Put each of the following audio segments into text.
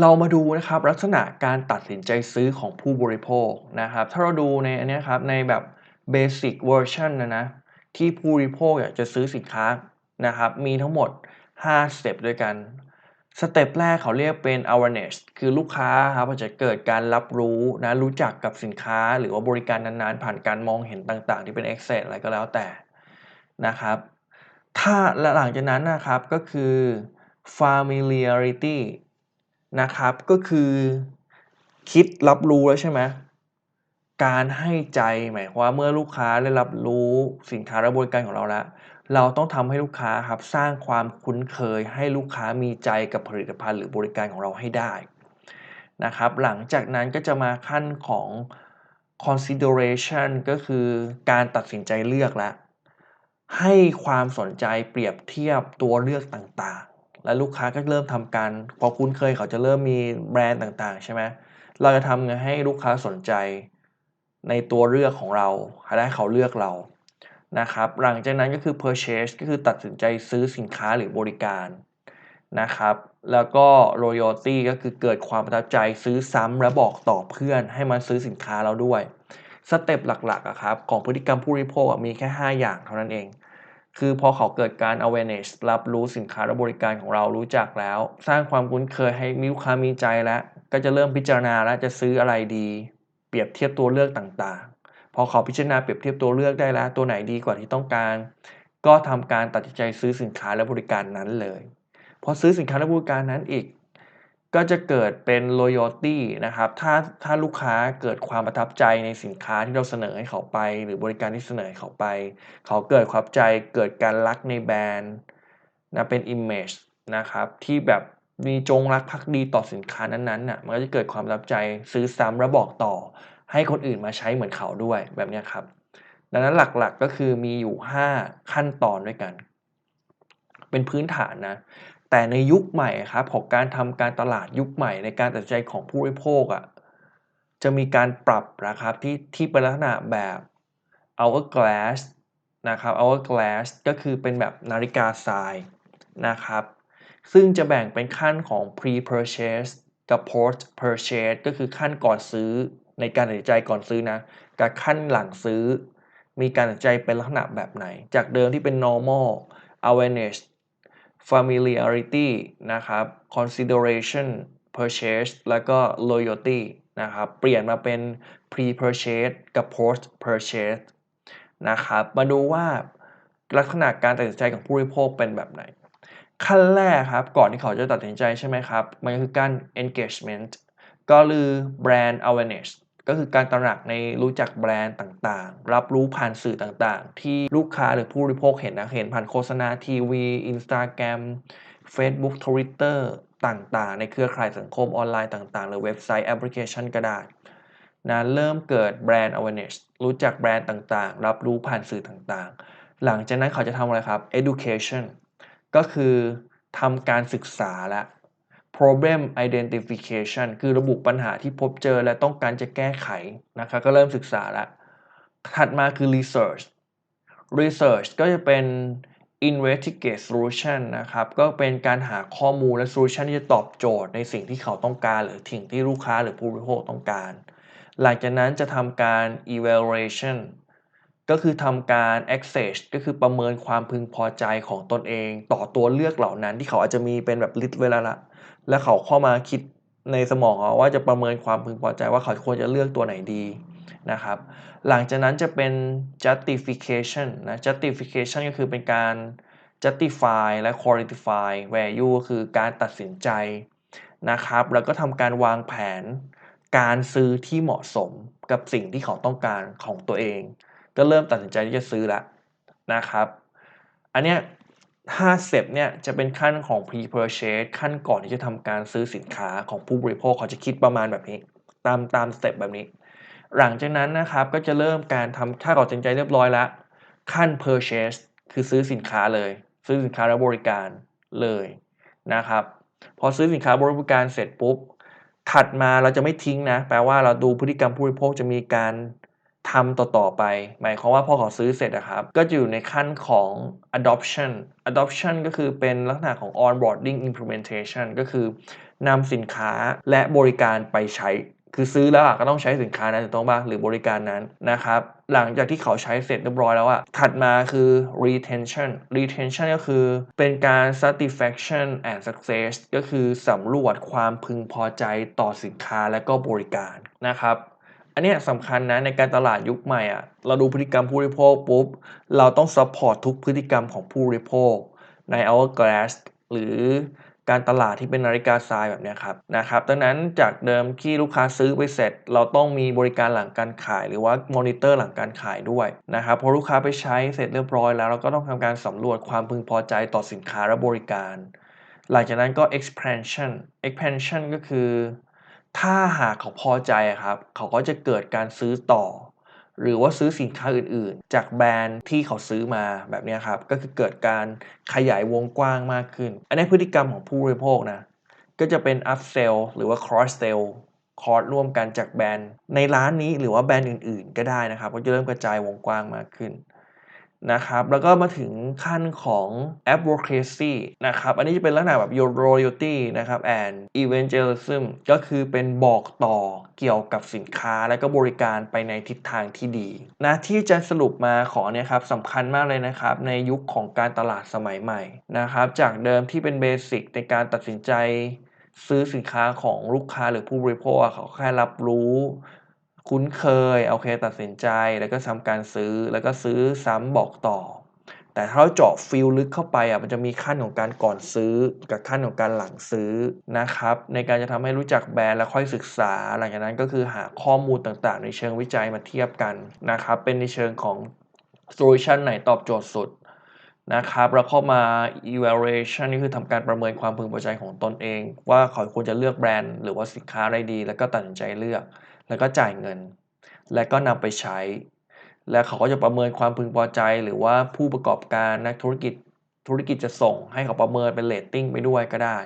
เรามาดูนะครับลักษณะการตัดสินใจซื้อของผู้บริโภคนะครับ ถ้าเราดูในอันเนี้ยครับในแบบ Basic Version นะนะที่ผู้บริโภคอยากจะซื้อสินค้านะครับ มีทั้งหมด 5 สเต็ปด้วยกัน สเต็ปแรกเขาเรียกเป็น awareness คือลูกค้าครับจะเกิดการรับรู้นะรู้จักกับสินค้าหรือว่าบริการนั้นๆ ผ่านการมองเห็นต่างๆ ที่เป็น access อะไรก็แล้วแต่นะครับ ถ้าและหลังจากนั้นนะครับก็คือ familiarity นะครับ ก็คือคิดรับรู้แล้วใช่ไหมการให้ใจหมายความว่าเมื่อลูกค้าได้รับรู้สินค้าและบริการของเราแล้วเราต้องทำให้ลูกค้าครับสร้างความคุ้นเคยให้ลูกค้ามีใจกับผลิตภัณฑ์หรือบริการของเราให้ได้นะครับ หลังจากนั้นก็จะมาขั้นของ consideration ก็คือการตัดสินใจเลือกแล้วให้ความสนใจเปรียบเทียบตัวเลือกต่าง และลูกค้าก็เริ่มทำการพอคุ้นเคยเขาจะเริ่มมีแบรนด์ต่างๆ ใช่ไหมเราจะทำไงให้ลูกค้าสนใจในตัวเลือกของเราให้เขาเลือกเรานะครับ หลังจากนั้นก็คือ purchase ก็คือตัดสินใจซื้อสินค้าหรือบริการนะครับ แล้วก็ loyalty ก็คือเกิดความประทับใจซื้อซ้ำและบอกต่อเพื่อนให้มาซื้อสินค้าเราด้วย สเต็ปหลักๆครับของพฤติกรรมผู้บริโภคมีแค่ 5 อย่างเท่านั้นเอง คือพอเขาเกิดการ awareness รับรู้สินค้าและบริการของเรารู้จักแล้ว สร้างความคุ้นเคยให้มีลูกค้ามีใจแล้ว ก็จะเริ่มพิจารณาแล้วจะซื้ออะไรดี เปรียบเทียบตัวเลือกต่างๆ พอเขาพิจารณาเปรียบเทียบตัวเลือกได้แล้ว ตัวไหนดีกว่าที่ต้องการ ก็ทำการตัดสินใจซื้อสินค้าและบริการนั้นเลย พอซื้อสินค้าและบริการนั้นอีก ก็จะเกิดเป็น loyalty นะครับ ถ้าถ้าลูกค้าเกิดความประทับใจในสินค้าที่เราเสนอให้เขาไป หรือบริการที่เสนอให้เขาไป เขาเกิดความใจเกิดการรักในแบรนด์นะเป็น image นะครับที่แบบมีจงรักภักดีต่อสินค้านั้นๆน่ะมันก็จะเกิดความประทับใจซื้อซ้ำและบอกต่อ ให้คนอื่นมาใช้เหมือนเขาด้วยแบบนี้ครับ ดังนั้นหลักๆก็คือมีอยู่ 5 ขั้นตอนด้วยกัน เป็นพื้นฐานนะ แต่ในยุคใหม่ครับของการทำการตลาดยุคใหม่ในการตัดใจของผู้บริโภคอะ่ะจะมีการปรับนะครับที่ที่เป็นลักษณะแบบ hourglass นะครับ hourglass ก็คือเป็นแบบนาฬิกาทรายนะครับ ซึ่งจะแบ่งเป็นขั้นของ pre-purchase กับ post purchase ก็คือขั้นก่อนซื้อในการตัดใจก่อนซื้อนะกับขั้นหลังซื้อ มีการตัดใจเป็นลักษณะแบบไหน จากเดิมที่เป็น normal awareness familiarity นะครับ consideration purchase แล้วก็ loyalty นะครับ เปลี่ยนมาเป็น pre-purchase กับ post purchase นะครับ มาดูว่าลักษณะการตัดสินใจของผู้บริโภคเป็นแบบไหน ขั้นแรกครับ ก่อนที่เขาจะตัดสินใจใช่ไหมครับ มันคือการ engagement ก็คือ brand awareness ก็คือการตระหนักในรู้จักแบรนด์ต่างๆ รับรู้ผ่านสื่อต่างๆ ที่ลูกค้าหรือผู้บริโภคเห็นนะเห็นผ่านโฆษณาทีวี Instagram Facebook Twitter ต่างๆ ในเครือข่ายสังคมออนไลน์ต่างๆ หรือเว็บไซต์แอปพลิเคชันก็ได้นะเริ่มเกิดแบรนด์ awareness รู้จักแบรนด์ต่างๆ รับรู้ผ่านสื่อต่างๆ หลังจากนั้นเขาจะทำอะไรครับ education ก็คือทำการศึกษาและ problem identification คือระบุปัญหาที่พบเจอและต้องการจะแก้ไขนะครับก็เริ่มศึกษาแล้วถัดมาคือ research research ก็จะเป็น investigate solution นะครับ ก็เป็นการหาข้อมูลและ solution ที่จะตอบโจทย์ในสิ่งที่เขาต้องการ หรือสิ่งที่ลูกค้าหรือผู้บริโภคต้องการ หลังจากนั้นจะทำการ evaluation ก็คือทำการ access ก็คือประเมินความพึงพอใจของตนเอง ต่อตัวเลือกเหล่านั้นที่เขาอาจจะมีเป็นแบบ list ไว้แล้วละแล้วเขาเข้ามาคิดในสมองเขาว่าจะประเมินความพึงพอใจว่าเขาควรจะเลือกตัวไหนดีนะครับ หลังจากนั้นจะเป็น justification นะ justification ก็คือเป็นการ justify และ qualify value ก็คือการตัดสินใจนะครับ แล้วก็ทำการวางแผนการซื้อที่เหมาะสมกับสิ่งที่เขาต้องการของตัวเอง ก็เริ่มตัดสินใจที่จะซื้อแล้วนะครับ อันเนี้ย5สเต็ปเนี่ยจะเป็นขั้นของ pre-purchase ขั้นก่อนที่จะทำการซื้อสินค้าของผู้บริโภคเขาจะคิดประมาณแบบนี้ ตามตามสเต็ปแบบนี้ หลังจากนั้นนะครับก็จะเริ่มการทำถ้าเราตัดสินใจเรียบร้อยแล้วขั้น purchase คือซื้อสินค้าเลย ซื้อสินค้าและบริการเลยนะครับ พอซื้อสินค้าบริการเสร็จปุ๊บ ถัดมาเราจะไม่ทิ้งนะ แปลว่าเราดูพฤติกรรมผู้บริโภคจะมีการ ทำต่อๆไป หมายความว่าพอเขาซื้อเสร็จนะครับ ก็จะอยู่ในขั้นของ adoption adoption ก็คือเป็นลักษณะของ onboarding implementation ก็คือนำสินค้าและบริการไปใช้ คือซื้อแล้วอะก็ต้องใช้สินค้านั้นถูกต้องป่ะหรือบริการนั้นนะครับ หลังจากที่เขาใช้เสร็จเรียบร้อยแล้วอะถัดมาคือ retention retention ก็คือเป็นการ satisfaction and success ก็คือสำรวจความพึงพอใจต่อสินค้าและก็บริการนะครับ อันนี้สำคัญนะในการตลาดยุคใหม่อะเราดูพฤติกรรมผู้บริโภคปุ๊บ เราต้อง support ทุกพฤติกรรมของผู้บริโภคใน hourglass หรือการตลาดที่เป็นนาฬิกาทรายแบบเนี้ยครับนะครับดังนั้นจากเดิมที่ลูกค้าซื้อไปเสร็จ เราต้องมีบริการหลังการขาย หรือว่ามอนิเตอร์หลังการขายด้วยนะครับพอลูกค้าไปใช้เสร็จเรียบร้อยแล้วเราก็ต้องทำการสำรวจความพึงพอใจต่อสินค้าและบริการ หลังจากนั้นก็ expansion expansion ก็คือ ถ้าหากเขาพอใจครับ เขาก็จะเกิดการซื้อต่อ หรือว่าซื้อสินค้าอื่นๆ จากแบรนด์ที่เขาซื้อมาแบบนี้ครับ ก็คือเกิดการขยายวงกว้างมากขึ้น อันนี้พฤติกรรมของผู้บริโภคนะ ก็จะเป็น up sell หรือว่า cross sell คอร์สร่วมกันจากแบรนด์ในร้านนี้หรือว่าแบรนด์อื่นๆ ก็ได้นะครับ ก็จะเริ่มกระจายวงกว้างมากขึ้น นะครับแล้วก็มาถึงขั้นของ advocacy นะครับอันนี้จะเป็นลักษณะแบบ your loyalty นะครับ and evangelism ก็คือเป็นบอกต่อเกี่ยวกับสินค้าและก็บริการไปในทิศทางที่ดีนะที่จะสรุปมาขอเนี่ยครับสำคัญมากเลยนะครับในยุคของการตลาดสมัยใหม่นะครับจากเดิมที่เป็นเบสิกในการตัดสินใจซื้อสินค้าของลูกค้าหรือผู้บริโภคเขาแค่รับรู้ คุ้นเคยโอเคตัดสินใจแล้วก็ทำการซื้อแล้วก็ซื้อซ้ำบอกต่อ แต่ถ้าเราเจาะฟิลลึกเข้าไปอะมันจะมีขั้นของการก่อนซื้อ กับขั้นของการหลังซื้อนะครับในการจะทำให้รู้จักแบรนด์แล้วค่อยศึกษา หลังจากนั้นก็คือหาข้อมูลต่างๆ ในเชิงวิจัยมาเทียบกันนะครับเป็นในเชิงของโซลูชันไหนตอบโจทย์สุดนะครับแล้วเข้ามา evaluation นี่คือทำการประเมินความพึงพอใจของตนเอง ว่าเขาควรจะเลือกแบรนด์ หรือว่าสินค้าอะไรดี แล้วก็ตัดสินใจเลือก แล้วก็จ่ายเงิน และก็นำไปใช้ และเขาก็จะประเมินความพึงพอใจ หรือว่าผู้ประกอบการนักธุรกิจธุรกิจจะส่งให้เขาประเมินเป็นเรตติ้งไปด้วยก็ได้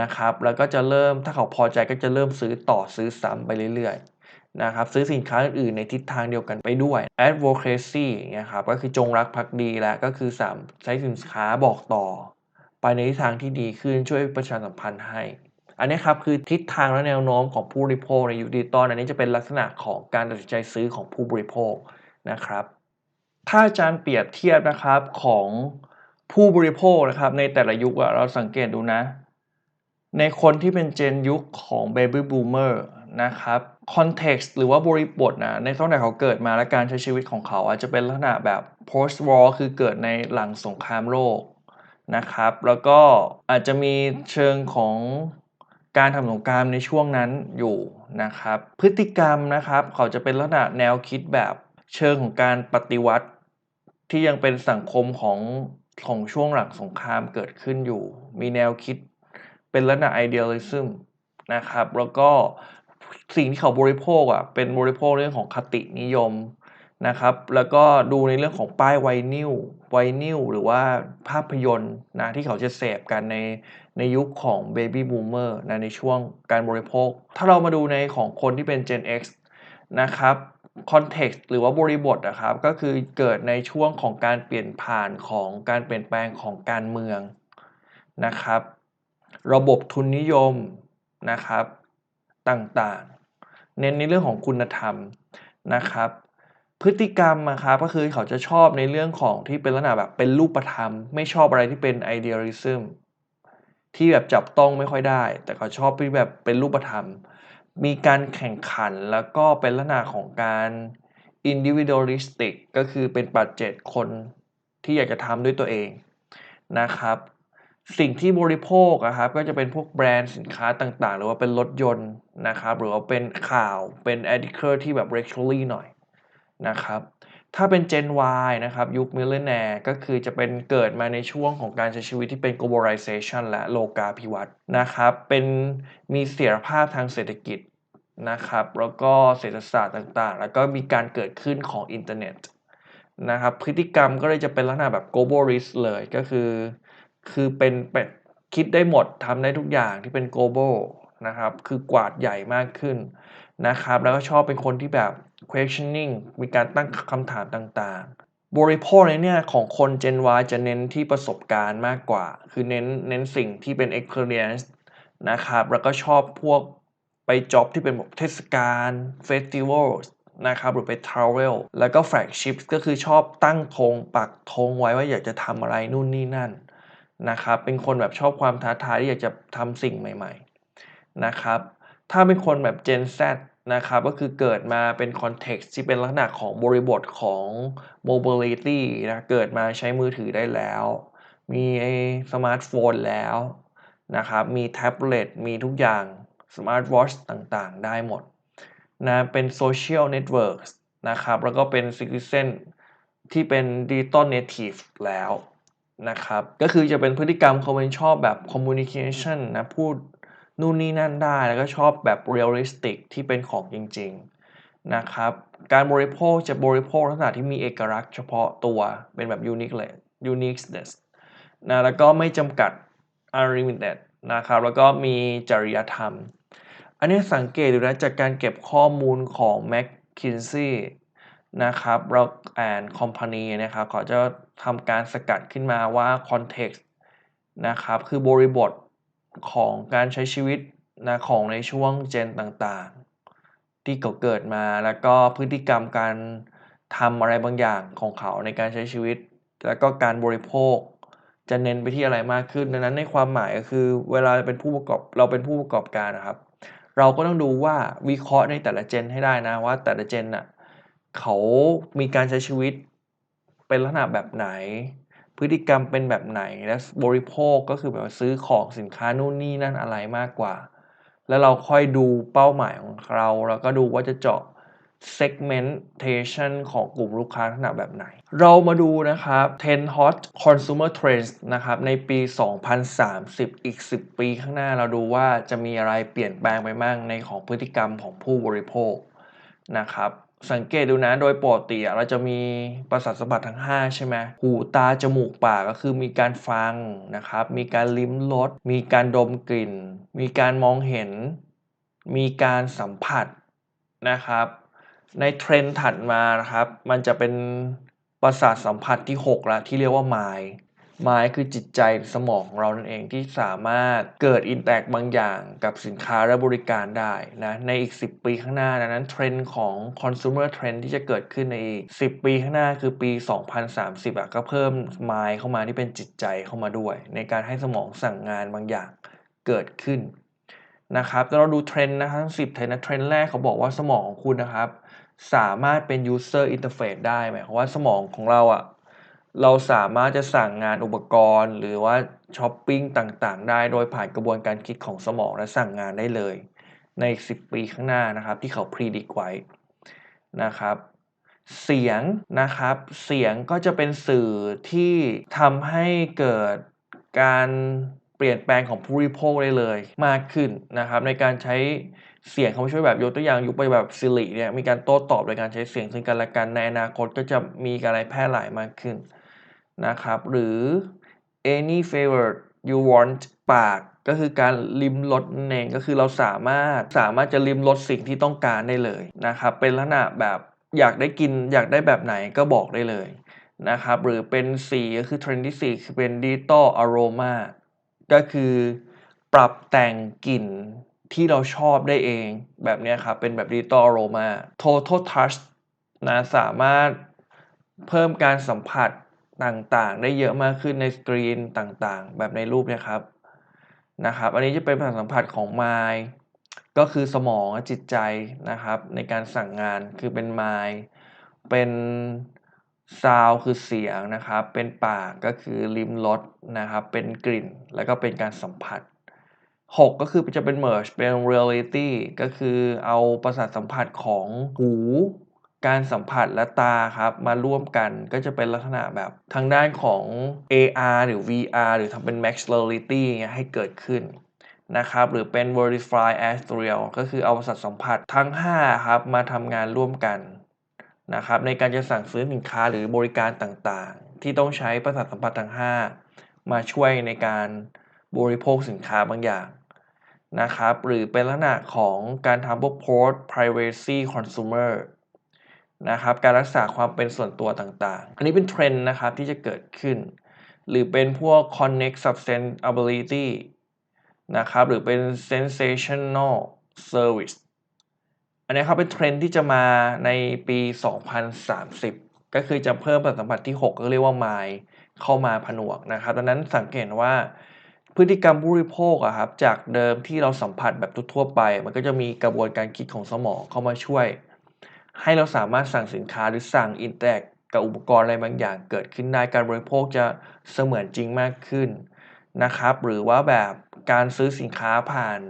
นะครับ แล้วก็จะเริ่มถ้าเขาพอใจก็จะเริ่มซื้อต่อซื้อซ้ำไปเรื่อยๆนะครับซื้อสินค้าอื่นๆในทิศทางเดียวกันไปด้วย advocacy อย่เงี้ยครับก็คือจงรักภักดีและก็คือสามใช้สินค้าบอกต่อ ไปในทิศทางที่ดีขึ้นช่วยประชาสัมพันธ์ให้ อันนี้ครับคือทิศทางและแนวโน้มของผู้บริโภคในยุคดิจิตอลอันนี้จะเป็นลักษณะของการตัดสินใจซื้อของผู้บริโภคนะครับ ถ้าอาจารย์เปรียบเทียบนะครับของผู้บริโภคนะครับในแต่ละยุคเราสังเกตดูนะ ในคนที่เป็นเจนยุคของ Baby Boomer นะครับคอนเท็กซ์หรือว่าบริบทนะในตั้งแต่เขาเกิดมาและการใช้ชีวิตของเขาอาจจะเป็นลักษณะแบบ post war คือเกิดในหลังสงครามโลกนะครับ แล้วก็อาจจะมีเชิงของ การทำสงครามในช่วงนั้นอยู่นะครับ พฤติกรรมนะครับ เขาจะเป็นลักษณะแนวคิดแบบเชิงของการปฏิวัติ ที่ยังเป็นสังคมของของช่วงหลังสงครามเกิดขึ้นอยู่ มีแนวคิดเป็นลักษณะ idealism นะครับ แล้วก็สิ่งที่เขาบริโภคอะเป็นบริโภคเรื่องของคตินิยม นะครับ แล้วก็ดูในเรื่องของป้ายไวนิลไวนิลหรือว่าภาพยนตร์นะที่เขาจะเสพกันในในยุคของ Baby Boomer นะในช่วงการบริโภค ถ้าเรามาดูในของคนที่เป็น Gen X นะครับคอนเท็กซ์หรือว่าบริบทนะครับก็คือเกิดในช่วงของการเปลี่ยนผ่านของการเปลี่ยนแปลงของการเมืองนะครับ ระบบทุนนิยมนะครับต่างๆ เน้นในเรื่องของคุณธรรมนะครับ พฤติกรรมนะครับก็คือเขาจะชอบในเรื่องของที่เป็นลักษณะแบบเป็นรูปธรรม ไม่ชอบอะไรที่เป็น idealism ที่แบบจับต้องไม่ค่อยได้ แต่เขาชอบที่แบบเป็นรูปธรรม มีการแข่งขันแล้วก็เป็นลักษณะของการ individualistic ก็คือเป็นปัจเจกคนที่อยากจะทำด้วยตัวเองนะครับ สิ่งที่บริโภคนะครับก็จะเป็นพวกแบรนด์สินค้าต่างๆ หรือว่าเป็นรถยนต์นะครับหรือว่าเป็นข่าวเป็น article ที่แบบ regularly หน่อย นะครับ ถ้าเป็น Gen Y นะครับ ยุค millennial ก็คือจะเป็นเกิดมาในช่วงของการใช้ชีวิตที่เป็น globalization และโลกาภิวัตน์นะครับ เป็นมีเสถียรภาพทางเศรษฐกิจนะครับ แล้วก็เศรษฐศาสตร์ต่างๆ แล้วก็มีการเกิดขึ้นของอินเทอร์เน็ตนะครับ พฤติกรรมก็เลยจะเป็นลักษณะแบบ globalist เลยก็คือ คือเป็นเป็นคิดได้หมดทำได้ทุกอย่างที่เป็น global นะครับ คือกวาดใหญ่มากขึ้นนะครับ แล้วก็ชอบเป็นคนที่แบบ questioning มีการตั้งคำถามต่างๆ บริโภคในเนี่ยของคน Gen Y จะเน้นที่ประสบการณ์มากกว่า คือเน้นเน้นสิ่งที่เป็น experience นะครับ แล้วก็ชอบพวกไปจ็อบที่เป็นแบบเทศกาลเฟสติวัลนะครับ หรือไปทราเวลแล้วก็แฟลกชิพก็คือชอบตั้งธงปักธงไว้ว่าอยากจะทำอะไรนู่นนี่นั่นนะครับ เป็นคนแบบชอบความท้าทายที่อยากจะทำสิ่งใหม่ ๆ นะครับ ถ้าเป็นคนแบบ Gen Z นะครับก็คือเกิดมาเป็นคอนเท็กซ์ที่เป็นลักษณะของบริบทของ mobility นะเกิดมาใช้มือถือได้แล้ว มีสมาร์ทโฟนแล้วนะครับมีแท็บเล็ตมีทุกอย่างสมาร์ทวอชต่างๆ ได้หมดนะเป็นโซเชียลเน็ตเวิร์กนะครับแล้วก็เป็นซิติเซนที่เป็นดิจิตอลเนทีฟแล้วนะครับก็คือจะเป็นพฤติกรรมเขาเป็นชอบแบบคอมมูนิเคชันนะพูด นู่นนี่นั่นได้แล้วก็ชอบแบบเรียลลิสติกที่เป็นของจริงๆนะครับ การบริโภคจะบริโภคลักษณะที่มีเอกลักษณ์เฉพาะตัวเป็นแบบ unique เลย uniqueness นะแล้วก็ไม่จำกัด unlimited นะครับ แล้วก็มีจริยธรรม อันนี้สังเกตดูนะจากการเก็บข้อมูลของ McKinsey นะครับเราแอนคอมพานีนะครับเขาจะทำการสกัดขึ้นมาว่า context นะครับคือบริบท ของการใช้ชีวิตนะของในช่วงเจนต่างๆ ที่เขาเกิดมาแล้วก็พฤติกรรมการทำอะไรบางอย่างของเขาในการใช้ชีวิต แล้วก็การบริโภคจะเน้นไปที่อะไรมากขึ้นดังนั้นในความหมายก็คือ เวลาเป็นผู้ประกอบเราเป็นผู้ประกอบการนะครับ เราก็ต้องดูว่าวิเคราะห์ในแต่ละเจนให้ได้นะว่าแต่ละเจนน่ะเขามีการใช้ชีวิตเป็นลักษณะแบบไหน พฤติกรรมเป็นแบบไหนและบริโภคก็คือแบบซื้อของสินค้านู่นนี่นั่นอะไรมากกว่า แล้วเราค่อยดูเป้าหมายของเราแล้วก็ดูว่าจะเจาะ segmentation ของกลุ่มลูกค้าลักษณะแบบไหน เรามาดูนะครับ 10 hot consumer trends นะครับในปี 2030 อีก 10 ปีข้างหน้าเราดูว่าจะมีอะไรเปลี่ยนแปลงไปบ้างในของพฤติกรรมของผู้บริโภคนะครับ สังเกตดูนะโดยปกติเราจะมีประสาทสัมผัสทั้ง 5 ใช่ไหมหูตาจมูกปากก็คือมีการฟังนะครับ มีการลิ้มรสมีการดมกลิ่น มีการมองเห็น มีการสัมผัสนะครับ ในเทรนด์ถัดมานะครับ มันจะเป็นประสาทสัมผัสที่ 6ล้วที่เรียกว่า mind mind คือจิตใจสมองของเรานั่นเองที่สามารถเกิดอินแตกบางอย่างกับสินค้าและบริการได้นะในอีก 10 ปีข้างหน้าดังนั้นเทรนด์ของ consumer trend ที่จะเกิดขึ้นในอีก 10 ปีข้างหน้าคือปี 2030อะก็เพิ่ม mind เข้ามาที่เป็นจิตใจเข้ามาด้วย ในการให้สมองสั่งงานบางอย่างเกิดขึ้นนะครับแต่เราดูเทรนด์นะครับทั้ง10เทรนด์นะเทรนด์แรกเขาบอกว่าสมองของคุณนะครับ สามารถเป็น user interface ได้หมายความว่าสมองของเราอะ เราสามารถจะสั่งงานอุปกรณ์ หรือว่าช้อปปิ้งต่างๆ ได้โดยผ่านกระบวนการคิดของสมองและสั่งงานได้เลย ใน 10 ปีข้างหน้านะครับที่เขา predict ไว้นะครับเสียงนะครับเสียงก็จะเป็นสื่อที่ทำให้เกิดการเปลี่ยนแปลงของผู้บริโภคได้เลยมากขึ้นนะครับ ในการใช้เสียงเขาช่วยแบบยกตัวอย่างยุคไปแบบซิริเนี่ยมีการโต้ตอบโดยการใช้เสียงซึ่งกันและกันในอนาคตก็จะมีอะไรแพร่หลายมากขึ้น นะครับ หรือ any favor you want ปากก็คือการลิมรสนั่นเองก็คือเราสามารถสามารถจะลิมรสสิ่งที่ต้องการได้เลยนะครับ เป็นลักษณะแบบอยากได้กินอยากได้แบบไหนก็บอกได้เลยนะครับ หรือเป็นสีก็คือเทรนด์ที่4คือเป็น digital aroma ก็คือปรับแต่งกลิ่นที่เราชอบได้เอง แบบนี้ครับ เป็นแบบ digital aroma total touch นะสามารถเพิ่มการสัมผัส ต่างๆ ได้เยอะมากขึ้นในสกรีนต่างๆ แบบในรูปเนี่ยครับนะครับ อันนี้จะเป็นประสาทสัมผัสของ mind ก็คือสมองจิตใจนะครับ ในการสั่งงานคือเป็น mind เป็น sound คือเสียงนะครับ เป็นปากก็คือลิ้มรสนะครับ เป็นกลิ่นแล้วก็เป็นการสัมผัส 6 ก็คือจะเป็น merge เป็น reality ก็คือเอาประสาทสัมผัสของหู การสัมผัสและตาครับมาร่วมกันก็จะเป็นลักษณะแบบทางด้านของ AR หรือ VR หรือทำเป็น Max Reality ให้เกิดขึ้นนะครับหรือเป็น Verify as Real ก็คือเอาประสาทสัมผัสทั้ง 5 ครับ มาทำงานร่วมกันนะครับในการจะสั่งซื้อสินค้าหรือบริการต่างๆ ที่ต้องใช้ประสาทสัมผัสทั้ง 5 มาช่วยในการบริโภคสินค้าบางอย่างนะครับหรือเป็นลักษณะของการทำพวก Post Privacy Consumer นะครับการรักษาความเป็นส่วนตัวต่างๆ อันนี้เป็นเทรนด์นะครับที่จะเกิดขึ้น หรือเป็นพวก connect sustainability นะครับหรือเป็น sensational service อันนี้ครับเป็นเทรนด์ที่จะมาในปี 2030 ก็คือจะเพิ่มสัมผัสที่ 6 ก็เรียกว่า mind เข้ามาผนวกนะครับดังนั้นสังเกตว่าพฤติกรรมผู้บริโภคอะครับจากเดิมที่เราสัมผัสแบบทั่วไป มันก็จะมีกระบวนการคิดของสมองเข้ามาช่วย ให้เราสามารถสั่งสินค้าหรือสั่งอินเตอร์กับอุปกรณ์อะไรบางอย่างเกิดขึ้นได้การบริโภคจะเสมือนจริงมากขึ้นนะครับ หรือว่าแบบการซื้อสินค้าผ่าน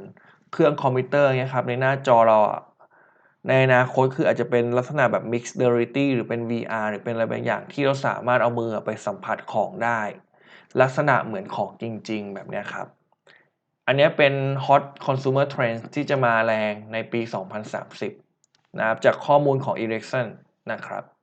เครื่องคอมพิวเตอร์เนี่ยครับในหน้าจอเราในอนาคตคืออาจจะเป็นลักษณะแบบ mixed reality หรือเป็น VR หรือเป็นอะไรบางอย่างที่เราสามารถเอามือไปสัมผัสของได้ ลักษณะเหมือนของจริง ๆ แบบนี้ครับ อันนี้เป็น hot consumer trend ที่จะมาแรงในปี 2030 นะครับจากข้อมูลของ Ericsson นะครับ